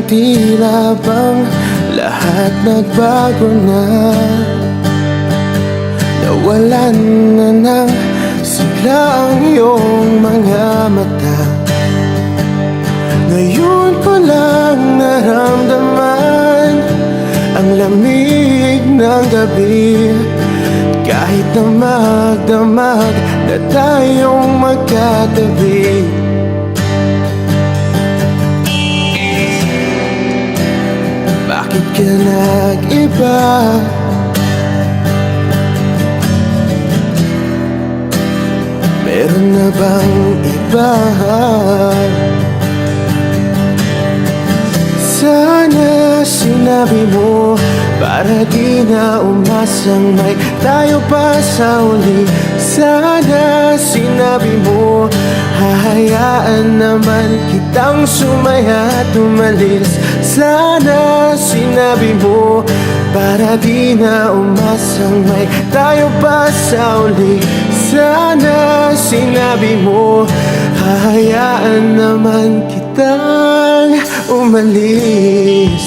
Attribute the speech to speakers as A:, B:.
A: Parang tila bang lahat nagbago na. Nawalan na ng sigla ang iyong mga mata. Ngayon ko lang naramdaman Ang lamig ng gabi. Kahit na magdamag na tayong magkatabi Bakit ka nag-iba? Meron na bang iba? Sana sinabi mo Para di na umasang may tayo pa sa uli Sana sinabi mo Hahayaan naman kitang sumaya at umalis Sana sinabi mo Para di na umasang may tayo pa sa uli. Sana sinabi mo Hahayaan naman kitang umalis